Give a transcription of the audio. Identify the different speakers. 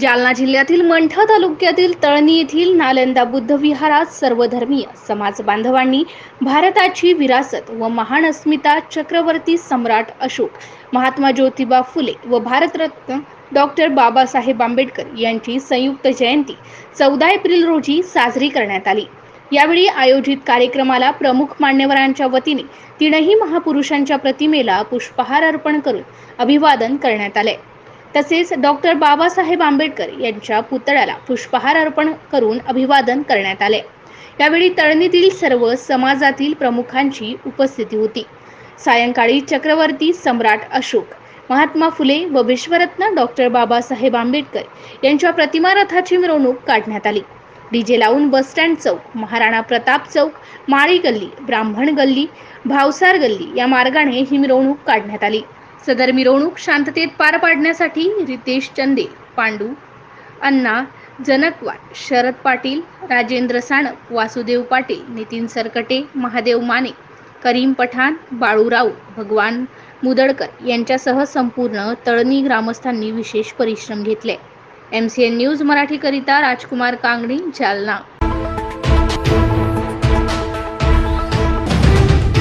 Speaker 1: जालना जिल्ह्यातील मंठा तालुक्यातील तळणी येथील नालंदा बुद्ध विहारात सर्वधर्मीय समाज बांधवांनी भारताची विरासत व महान अस्मिता चक्रवर्ती सम्राट अशोक महात्मा ज्योतिबा फुले व भारतरत्न डॉक्टर बाबासाहेब आंबेडकर यांची संयुक्त जयंती चौदा एप्रिल रोजी साजरी करण्यात आली यावेळी आयोजित कार्यक्रमाला प्रमुख मान्यवरांच्या वतीने तीनही महापुरुषांच्या प्रतिमेला पुष्पहार अर्पण करून अभिवादन करण्यात आले तसेच डॉक्टर बाबासाहेब आंबेडकर यांच्या पुतळ्याला पुष्पहार अर्पण करून अभिवादन करण्यात आले यावेळी तळणीतील सर्व समाजातील प्रमुखांची उपस्थिती होती सायंकाळी चक्रवर्ती सम्राट अशोक महात्मा फुले व विश्वरत्न डॉक्टर बाबासाहेब आंबेडकर यांच्या प्रतिमा रथाची मिरवणूक काढण्यात आली डीजे लावून बसस्टँड चौक महाराणा प्रताप चौक माळी गल्ली ब्राह्मण गल्ली भावसार गल्ली या मार्गाने ही मिरवणूक काढण्यात आली सदर मिरवणूक शांततेत पार पाडण्यासाठी रितेश चंदे पांडू अण्णा जनकवाड शरद पाटील राजेंद्र साणप वासुदेव पाटील नितीन सरकटे महादेव माने करीम पठाण बाळूराव भगवान मुदळकर यांच्यासह संपूर्ण तळणी ग्रामस्थांनी विशेष परिश्रम घेतले एम सी एन न्यूज मराठीकरिता राजकुमार कांगणी जालना